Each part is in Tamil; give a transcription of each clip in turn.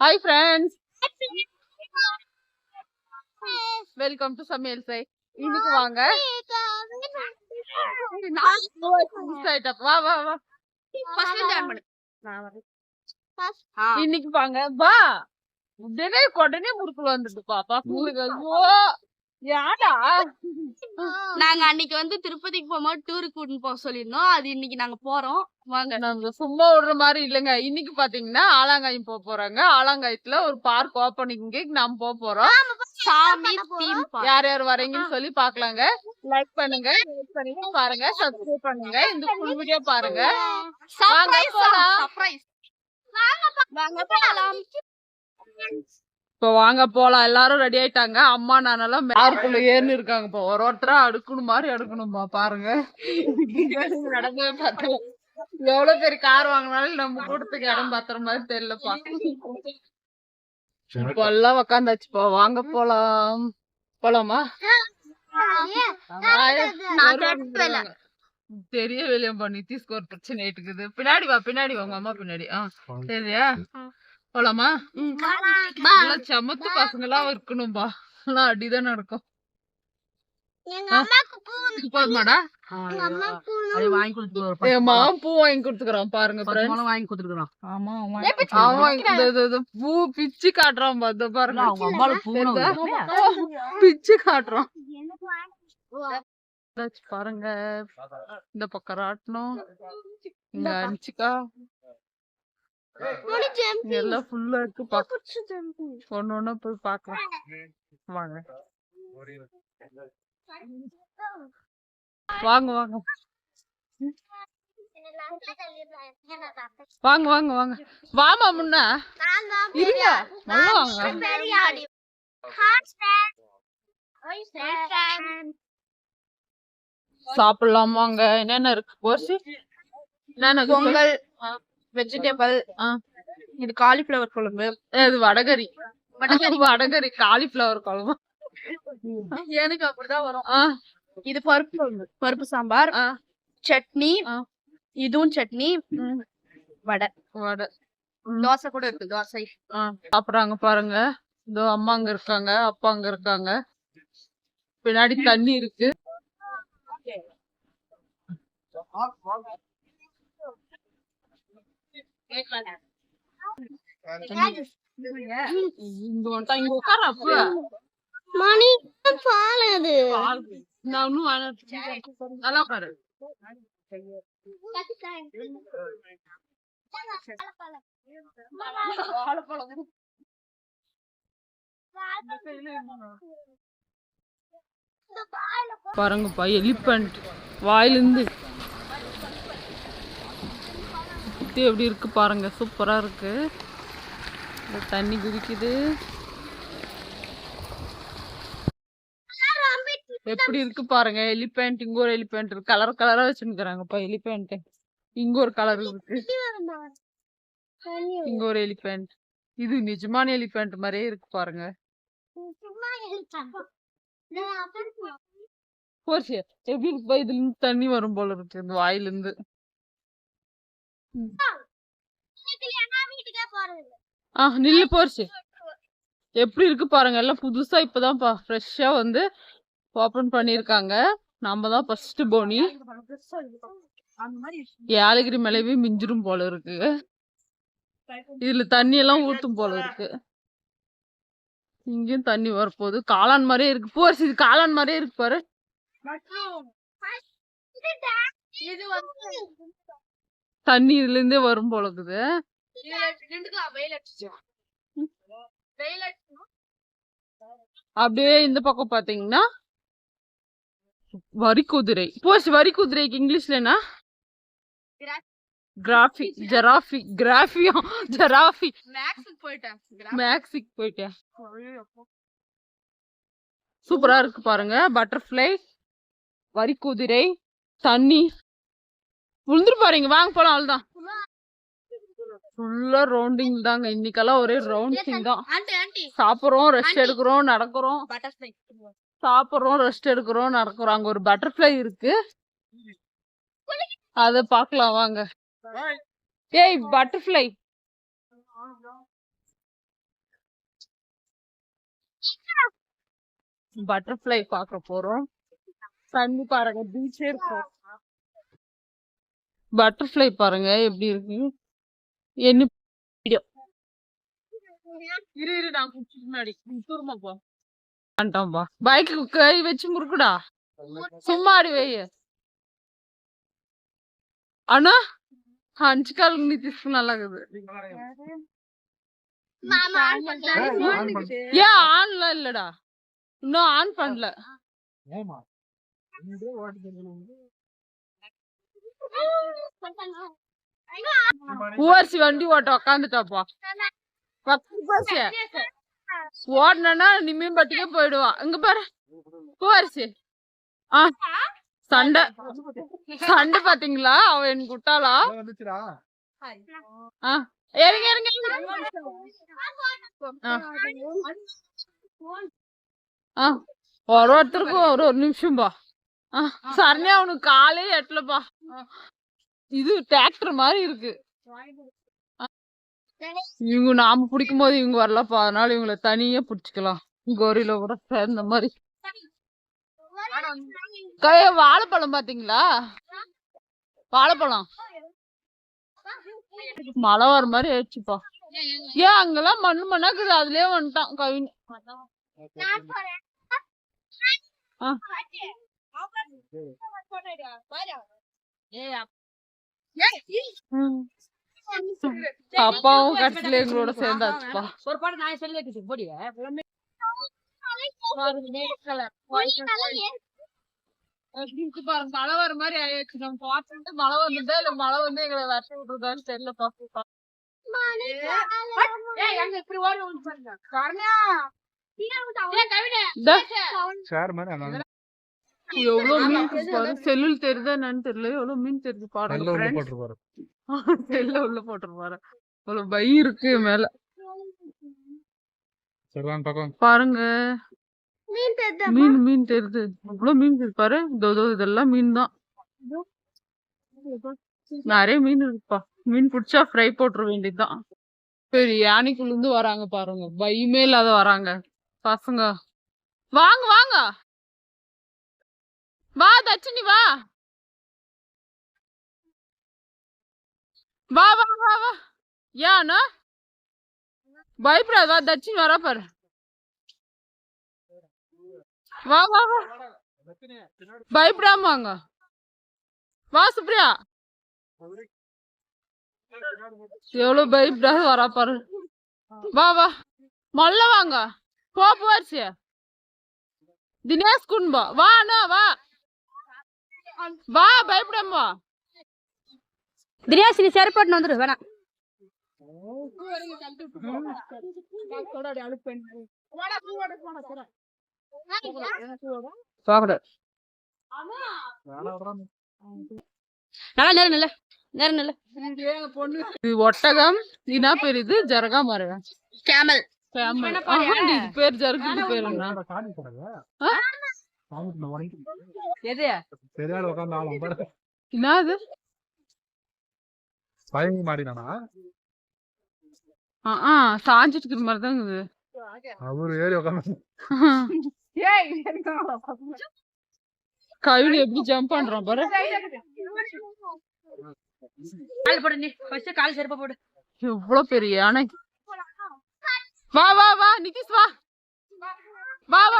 ஹாய் ஃப்ரெண்ட்ஸ் வெல்கம் டு சமையல் சை இன்னைக்கு வாங்க. வா வா வா. இன்னைக்கு வாங்க. வா. உடனே உடனே முறுக்குல வந்துட்டு பாப்பா ஐயோ யாடா நாங்க அன்னைக்கு வந்து திருப்பதிக்கு போகும்போது டூருக்கு கூட்டிட்டு போக சொல்லியிருந்தோம். அது இன்னைக்கு நாங்க போறோம். வாங்க. நாங்க சும்மா விடுற மாதிரி இல்லைங்க. இன்னைக்கு பாத்தீங்கன்னா ஆலாங்காயம் போக போறாங்க. ஆலாங்காயத்துல ஒரு பார்க் ஓப்பனிங்க்கு நாம போக போறோம். சாமி யார் யார் வரீங்கன்னு சொல்லி பாக்கலாங்க. லைக் பண்ணுங்க லைக் பண்ணுங்க பாருங்க சப்ஸ்கிரைப் பண்ணுங்க. இந்த ஃபுல் வீடியோ பாருங்க. வாங்க போலாம். வாங்க போலாம். இப்ப வாங்க போலாம். எல்லாரும் ரெடி ஆயிட்டாங்க. அம்மா நானெல்லாம் காருக்குள்ள ஏறின்னு இருக்காங்க இப்ப ஒரு ஒருத்தரா அடுக்கணும் மாதிரி அடுக்கணும்பா பாருங்க. நடக்கவே பார்த்தல எவ்வளவு பெரிய கார் வாங்கினாலும் நம்ம கூட்டத்துக்கு இடம் பத்துற மாதிரி தெரியலப்பா. இப்ப எல்லாம் உக்காந்தாச்சுப்பா. வாங்க போலாம். போலாமா? நான் தட்டுவேல. பெரிய வெளியம் பண்ணி நிதிஷ்க்கு ஒரு பிரச்சனை இருக்குது பின்னாடி வா பின்னாடி வா. உங்க அம்மா பின்னாடி. ஆ சரியா போலாமா? சமத்து பசங்க எல்லாம் இருக்கணும்பா. எல்லாம் அடிதான் நடக்கும். போதுமாடா? பூ வாங்கி கொடுத்துக்கிறான் பாருங்க. வாங்கி கொடுத்துருக்கோம் ஆமா அவன் பூ பிச்சு காட்டுறான் பாத்து பாருங்க. அவங்க? பிச்சு காட்டுறான். பாருங்க. இந்த பக்கம் ராட்டணும். இங்க அடிச்சுக்கா இங்க எல்லாம் ஃபுல்லா இருக்கு ஒண்ணு ஒண்ணு போய் பாக்கலாம். வாங்க. வாங்க வாங்க. வாங்க வாங்க வாங்க. வாமா முன்ன. இருங்க. நல்லா வாங்க. சாப்பிடலாம் வாங்க என்னென்ன இருக்கு? என்னென்ன இருக்கு? பொங்கல். வெஜிடபிள். இது காலிஃபிளவர் குழம்பு. இது வடகரி வடகரி காலிஃபிளவர் குழம்பு. எனக்கு அப்படிதான் வரும். இது பருப்பு குழம்பு. பருப்பு சாம்பார் சட்னி. இதுவும் சட்னி வடை. வடை. தோசை கூட இருக்கு தோசை. ஆ, சாப்பிடுறாங்க பாருங்க. இதோ அம்மா அங்க இருக்காங்க அப்பா அங்க இருக்காங்க. பின்னாடி தண்ணி இருக்கு இங்க வந்துட்டா இங்க உட்கார அப்ப மணி பால் அது நான் இன்னும் வேணாம். நல்லா உட்காரு பாருங்கப்பா எலிபென்ட் வாயிலிருந்து சுற்றி எப்படி இருக்கு பாருங்க. சூப்பராக இருக்கு. இந்த தண்ணி குதிக்குது எப்படி இருக்கு பாருங்க. எலிபென்ட் இங்க ஒரு எலிபென்ட் இருக்கு. கலர் கலரா வச்சுருக்காங்கப்பா எலிபென்ட். இங்க ஒரு கலர் இருக்கு. இங்க ஒரு எலிபென்ட். இது நிஜமான எலிபென்ட் மாதிரியே இருக்கு பாருங்க. போச்சு எப்படி இருக்குப்பா இதுல இருந்து தண்ணி வரும் போல இருக்கு. இந்த வாயிலிருந்து. ஆ நில்லு போச்சு. எப்படி இருக்கு பாருங்க எல்லாம் புதுசா இப்பதான்ப்பா ஃப்ரெஷ்ஷா வந்து ஓபன் பண்ணிருக்காங்க நாம தான் ஃபர்ஸ்ட் போனி. ஏலகிரி மலைவே மிஞ்சிரும் போல இருக்கு. இதுல தண்ணி எல்லாம் ஊத்தும் போல இருக்கு. இங்கேயும் தண்ணி வரப்போகுது. காளான் மாதிரியே இருக்கு. போர்ஸ் இது காளான் மாதிரியே இருக்கு பாரு. இது வந்து தண்ணி இதுல இருந்தே வரும் போல இருக்குது அப்படியே இந்த பக்கம் பாத்தீங்கன்னா வரி குதிரை. போஸ் வரி குதிரைக்கு இங்கிலீஷ்ல என்ன? கிராஃபி ஜெராஃபி கிராஃபியா ஜெராஃபி மேக்ஸுக்கு போயிட்டேன். மேக்ஸிக் போயிட்டேன். சூப்பரா இருக்கு பாருங்க. பட்டர்ஃப்ளை வரி குதிரை தண்ணி. விழுந்துரு பாருங்க வாங்க போலாம் அவ்வளவுதான். ஃபுல்லா ரவுண்டிங் தாங்க. இன்னைக்கெல்லாம் ஒரே ரவுண்டிங் தான். சாப்பிடுறோம் ரெஸ்ட் எடுக்கிறோம் நடக்கிறோம். சாப்பிடுறோம் ரெஸ்ட் எடுக்கிறோம் நடக்கிறோம். அங்க ஒரு பட்டர்ஃபிளை இருக்கு. அத பாக்கலாம் வாங்க. ஏய் பட்டர்ஃபிளை பட்டர்ஃபிளை பாக்க போறோம். தண்ணி பாருங்க பீச்சே இருக்கும். பட்டர்ஃப்ளை பாருங்க எப்படி இருக்கு என்ன வீடியோ இரு இரு நான் குடிச்சிட்டு முன்னாடி தூரமா போ வந்துட்டோம்பா பைக்கு கை வச்சு முறுக்குடா சும்மா அடி வை அண்ணா அஞ்சு காலுக்கு நீ తీసుకుని అలాగదు ஏன் ஆன்ல இல்லடா இன்னும் ஆன் பண்ணல பூவரிசி வண்டி ஓட்ட உக்காந்துட்டாப்பா. பத்து ஓடனா நிம்மியும் பட்டிக்கே போயிடுவான் இங்க பாரு. பூவரிசி. ஆ சண்டை. சண்டை பாத்தீங்களா? அவ எனக்கு விட்டாளா ஆ இறங்க இறங்க ஒரு ஒருத்தருக்கும் ஒரு ஒரு நிமிஷம் பா சரண்யா அவனுக்கு காலே எட்டலப்பா இது டிராக்டர் மாதிரி இருக்கு. இவங்க நாம பிடிக்கும் போது இவங்க வரலப்பா. அதனால இவங்கள தனியா பிடிச்சிக்கலாம். கோரியில கூட சேர்ந்த மாதிரி. கைய வாழைப்பழம் பாத்தீங்களா? வாழைப்பழம். மழை வர மாதிரி ஆயிடுச்சுப்பா. ஏன் அங்கெல்லாம் மண்ணு மண்ணாக்குது அதுலயே வந்துட்டான் கவின். அப்பாவும் கடைசியில எங்களோட சேர்ந்தாச்சுப்பா. ஒரு பாட்டு நான் சொல்லி போடி இருக்கு பாருங்க மழை வர மாதிரி ஆயிடுச்சு நம்ம பார்த்துட்டு மழை வந்துட்டா இல்ல மழை வந்து எங்களை வருஷம் விட்டுருதான்னு தெரியல பாப்பா அங்க இப்படி ஓடி வந்து பாருங்க ஷேர் மாதிரி அங்க எவ்வளவு மீன் பாரு. செல்லுல தெரியுதா என்னன்னு தெரியல. எவ்வளவு மீன் தெரியுது பாருங்க செல்ல உள்ள போட்டுருப்பாரு இவ்வளவு பை இருக்கு மேல. பாருங்க. மீன் மீன் தெரியுது இவ்வளவு மீன் பாரு. இதோ இதோ இதெல்லாம் மீன் தான் நிறைய மீன் இருக்குப்பா. மீன் பிடிச்சா ஃப்ரை போட்டுற வேண்டியதுதான். சரி யானைக்குள்ள இருந்து வராங்க பாருங்க. பயமே இல்லாத வராங்க. பசங்க. வாங்க வாங்க. வா தச்சினி வா. வா வா வா வா. ஏன்னா பயப்படாத வா தச்சினி வரா பாரு. வா வா வா. பயப்படாம வாங்க. வா சுப்ரியா. எவ்வளவு பயப்படாத வரா பாரு. வா வா. மொல்ல வாங்க. போ போச்சு தினேஷ் குன்பா வா அண்ணா வா. வா பயப்படாம வா. தினேஷ் நீ சரி போட்டு வந்துரு வேணாம். ஒட்டகம் இனா பேர் இது? ஜரகா மரம் கேமல். பேர். ஜருக்கு இது எது சரியால உட்காந்து ஆளும் பாரு என்ன இது பயங்கர மாடினானா ஆ ஆ சாஞ்சிட்டு இருக்கிற மாதிரி தான் இருக்குது. அவரு ஏறி உட்காந்து கவின் எப்படி ஜம்ப் பண்றான் பாரு. கால் போடு நீ ஃபர்ஸ்ட் கால் செருப்பா போடு. எவ்வளவு பெரிய யானை வா வா வா நிதிஷ் வா. வா வா.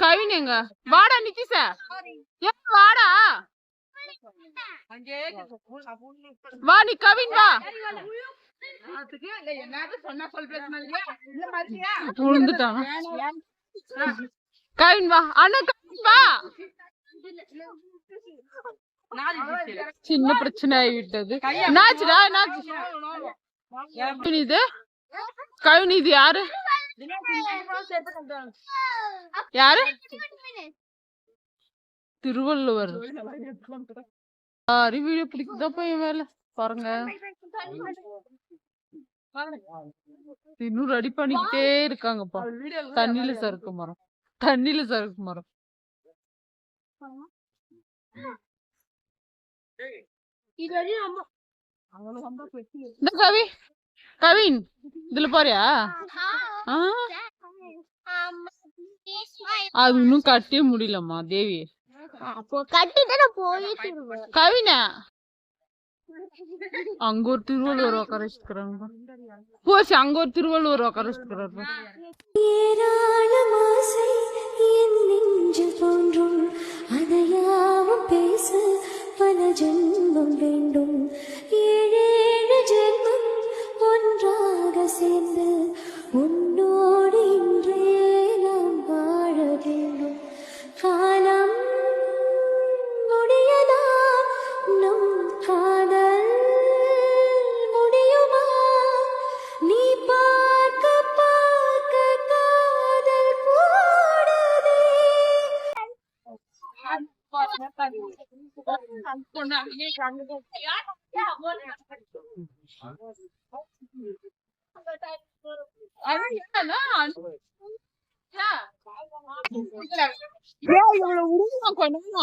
கவின் எங்க வாடா நிதிஷ ஏன் வாடா. வா நீ கவின் வா. விழுந்துட்டான். கவின் வா. அண்ணா கவின் வா. சின்ன பிரச்சனை ஆகிவிட்டது. என்னாச்சுடா என்னாச்சு கவின் இது கவின் இது யாரு? யாரு திருவள்ளுவர் யாரு வீடியோ பிடிக்குதாப்பா என் வேலை பாருங்க இன்னும் ரெடி பண்ணிக்கிட்டே இருக்காங்கப்பா தண்ணியில சறுக்கு மரம் தண்ணியில சறுக்கு மரம் இந்த கவி கவின் இதுல போறியா ஆ? அது இன்னும் கட்டவே முடியலம்மா தேவி. கவினா? அங்க ஒரு திருவள்ளுவர் உட்கார வச்சுக்கிறாங்க போச்சு அங்க ஒரு திருவள்ளுவர் உட்கார நெஞ்சில் தோன்றும். அதையாவும் பேச பல ஜென்மம் வேண்டும். ஏழேழு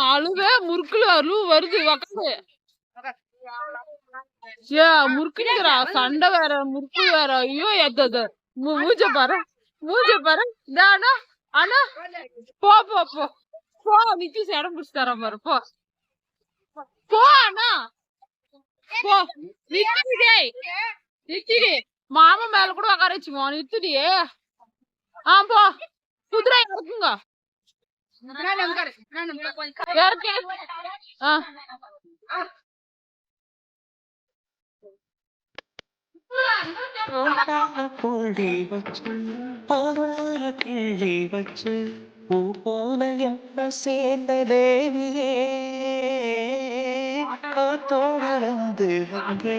அழுவே முறுக்குல அழுவு வருது உக்காந்து ஏ முறுக்குங்கிறா சண்டை வேற முறுக்கு வேற ஐயோ எத்தது மூஞ்ச பாரு மூஞ்ச பாரு அண்ணா அண்ணா போ போ போ போ இடம் பிடிச்சு தரேன் பாரு போ போ அண்ணா. போ. டேய் நித்திடி மாமா மேல கூட உட்கார வச்சுக்கோ. நித்திடி ஆ போ. குதிரை ஆ. புள்ளி வச்சு பாவார கிள்ளி வச்சு. பூ போல என்ன சேர்ந்த தேவியே காத்தோட வந்து வந்து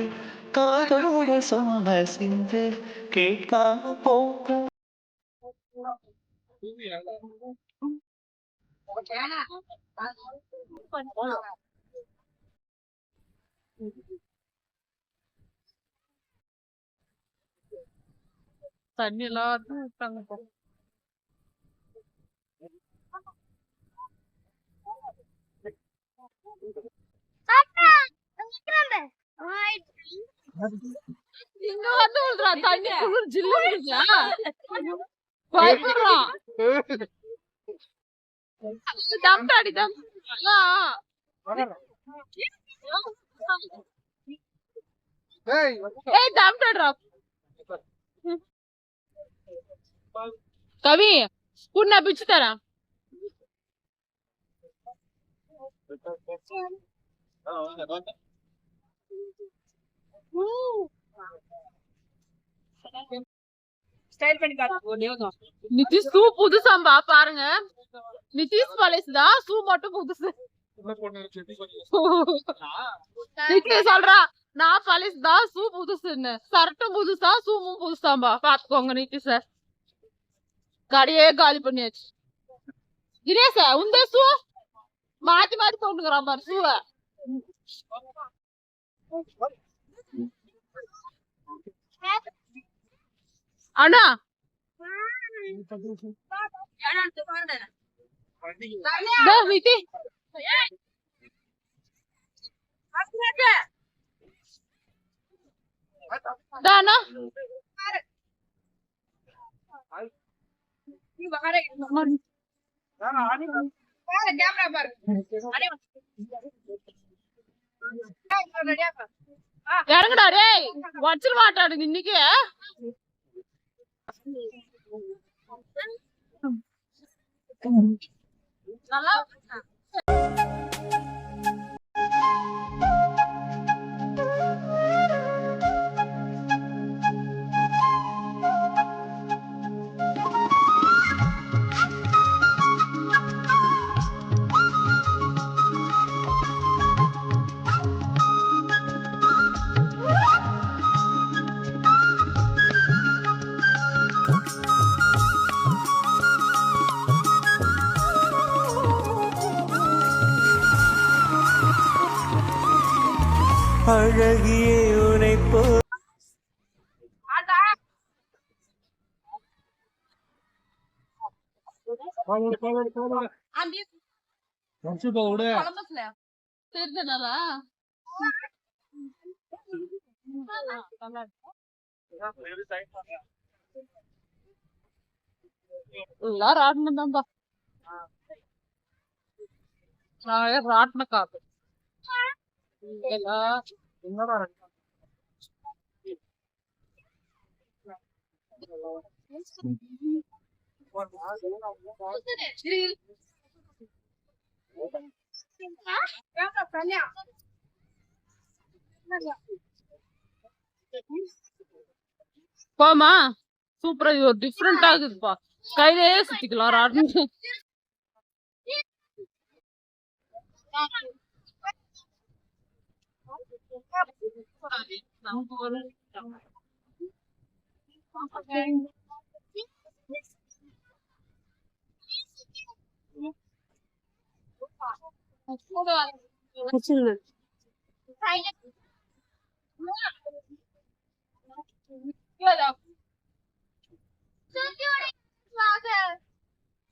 காதோட சொன்ன சிந்து கேட்காம போக தண்ணி எல்லாத்தையும் விட்டாங்க இங்க வந்து விழுறா தண்ணி குளிர் ஜில்லு குடிச்சா பயப்படுறான் தம்டாடி தம் ஏய் ஏய். தம்டாடுறா கவி புண்ணா பிச்சு தரேன். ஸ்டைல் பண்ணி காட்டு. நிதிஷ் ஷூ புதுசாம்பா பாருங்க. நிதிஷ் தான் ஷூ மட்டும் புதுசு. நிதிஷ் சொல்றா நான் தான் ஷூ புதுசுன்னு. சரட்டும் புதுசா ஷூவும் புதுசாம்பா பாத்துக்கோங்க நிதிஷ் கடையே காலி பண்ணியாச்சு. தினேஷ உந்த ஷூ மாத்தி மாத்தி போட்டுக்கிறான் பாரு ஷூவ அண்ணா. இதோ நிதி இதோ அண்ணா இறங்குடா டேய். வச்சிட மாட்டாடு இன்னைக்கு. நல்லா அழகியே உனை போ பாவோட பாவோட ராட்டினம் தான்பா ராட்டின காப்பு என்னடா போமா சூப்பரா இது ஒரு கையிலேயே சுத்திக்கலாம்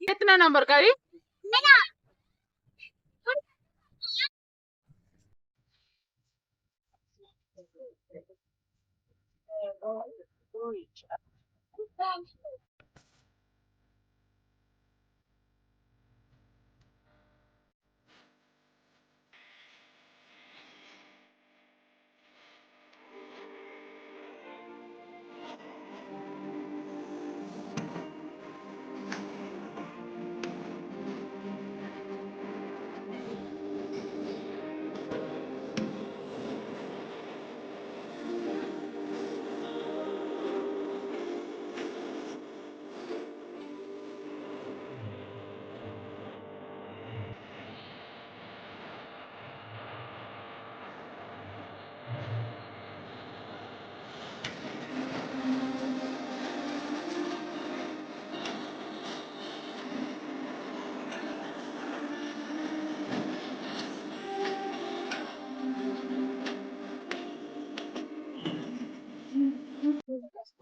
कितना नंबर का Thank you.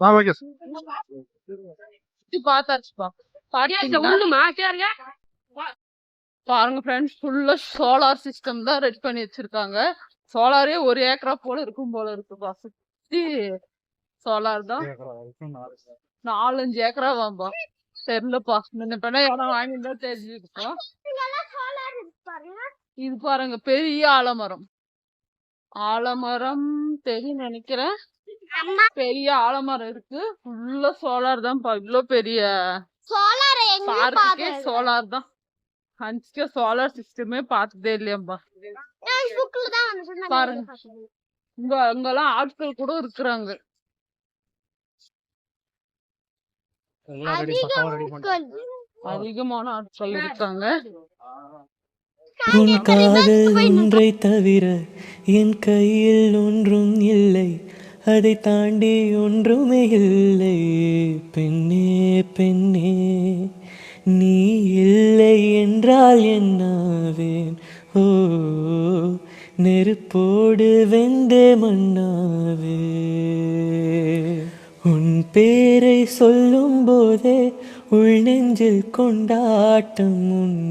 வா ஓகே பார்த்தாச்சுப்பா? பாருங்க ஃப்ரெண்ட்ஸ் ஃபுல்லா சோலார் சிஸ்டம் தான் ரெடி பண்ணி வச்சிருக்காங்க. சோலாரே ஒரு ஏக்கரா போல இருக்கும் போல இருக்குப்பா சுத்தி சோலார் தான். நாலஞ்சு ஏக்கரா வாம்பா தெரியலப்பா முன்ன பின்ன இடம் வாங்கியிருந்தா தெரிஞ்சுக்கிட்டோம் இது பாருங்க பெரிய ஆலமரம். ஆலமரம் தெரியும் நினைக்கிறேன். பெரிய ஆலமரம் இருக்கு. ஃபுல்லா சோலார் தான்ப்பா. இவ்ளோ பெரிய சோலார் பார்க்குக்கே சோலார் தான். ஹன்ஸ்க்கு சோலார் சிஸ்டமே பார்த்ததே இல்லையாம்பா. பாருங்க. இங்க அங்கெல்லாம் ஆட்கள் கூட இருக்கிறாங்க. அதிகமான ஆட்கள் இருக்காங்க. உன் காதல் ஒன்றை தவிர என் கையில் ஒன்றும் இல்லை. அதை தாண்டி ஒன்றுமே இல்லை. பெண்ணே பெண்ணே நீ இல்லை என்றால் என்னாவேன் ஓ நெருப்போடு வெந்தே மன்னாவே. உன் பேரை சொல்லும் போதே உள் நெஞ்சில் கொண்டாட்டம் உன்னோ